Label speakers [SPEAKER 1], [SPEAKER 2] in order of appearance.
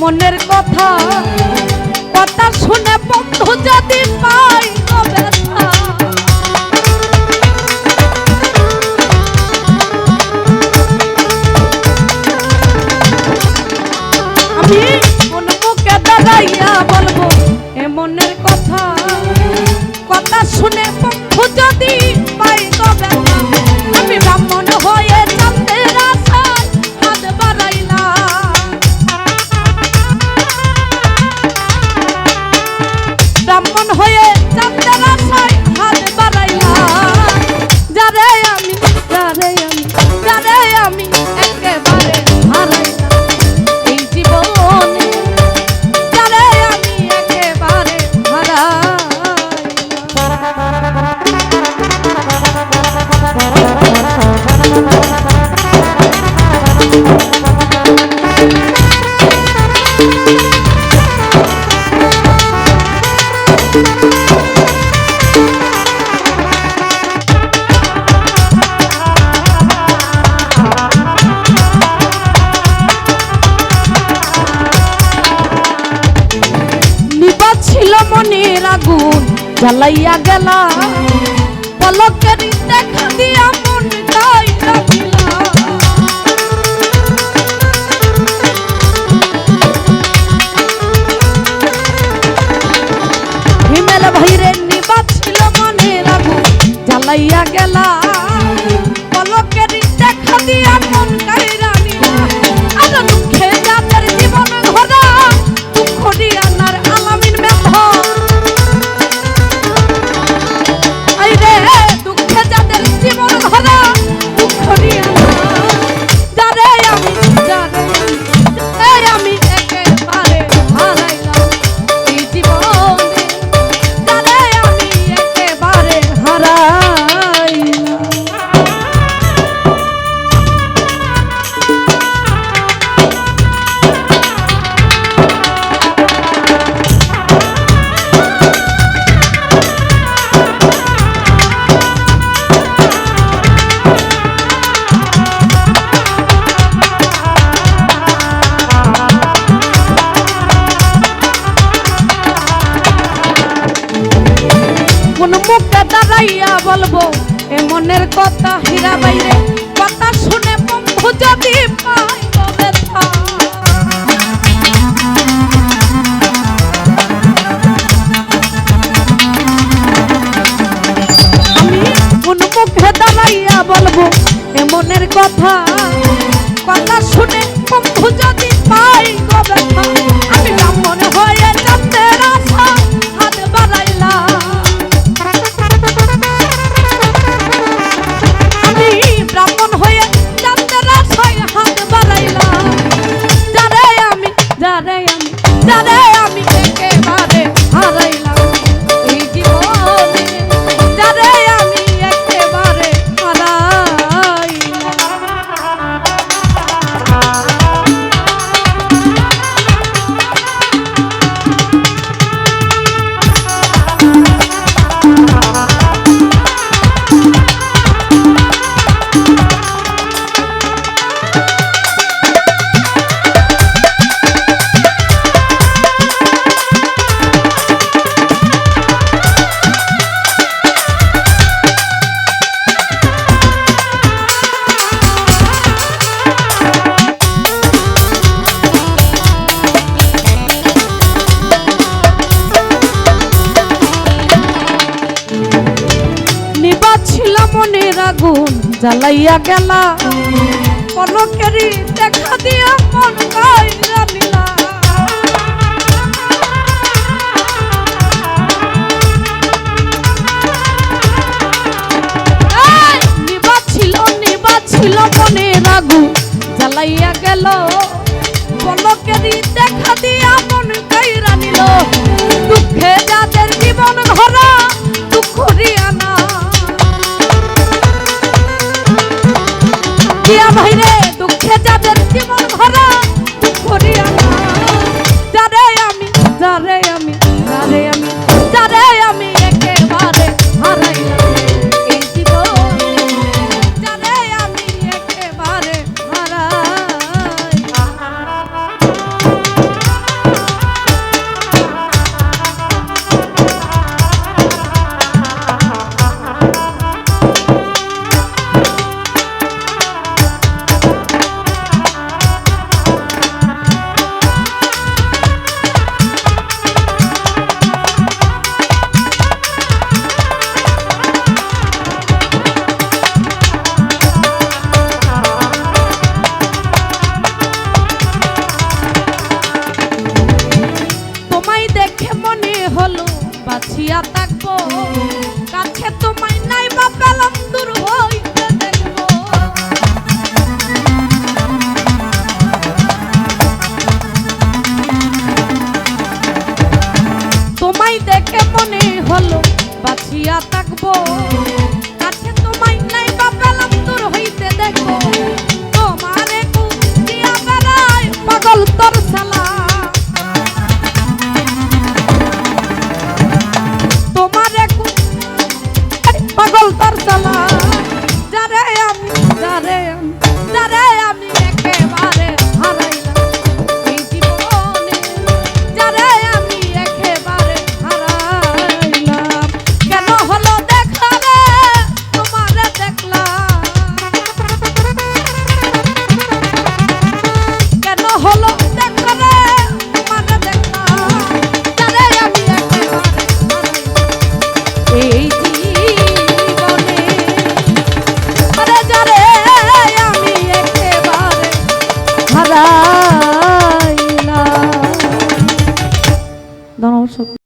[SPEAKER 1] মনের কথা। কথা শুনে বন্ধু যদি পাই আমি বলব, এ মনের কথা। কথা শুনে যদি পাই ব্যথা। আমি ব্রাহ্মণ হয়ে ছিল মনের আগুন জ্বালাইয়া গেলা পলকের দেখা দিয়া কথা হীরা বাইরে, কথা শুনে বন্ধু যদি গো ব্যথা আমি কোন মুখে দাঁড়াইয়া বলব এ কথা কথা মনের আগুন জ্বালাইয়া গেলা। পলকেরই দেখা দিয়া মন ছিল ছিল জ্বালাইয়া গেল। দেখা দিয়া মন গাইরা নিল। দুঃখে যাদের জীবন ভরা দুঃখ রিয়ানা দিয়া বাঁচিয়া থাকব। কাছে তোমায় নাই কপাল দূর হইতে দেখব। তোমারে কুচিয়া বেড়ায় পাগল তোর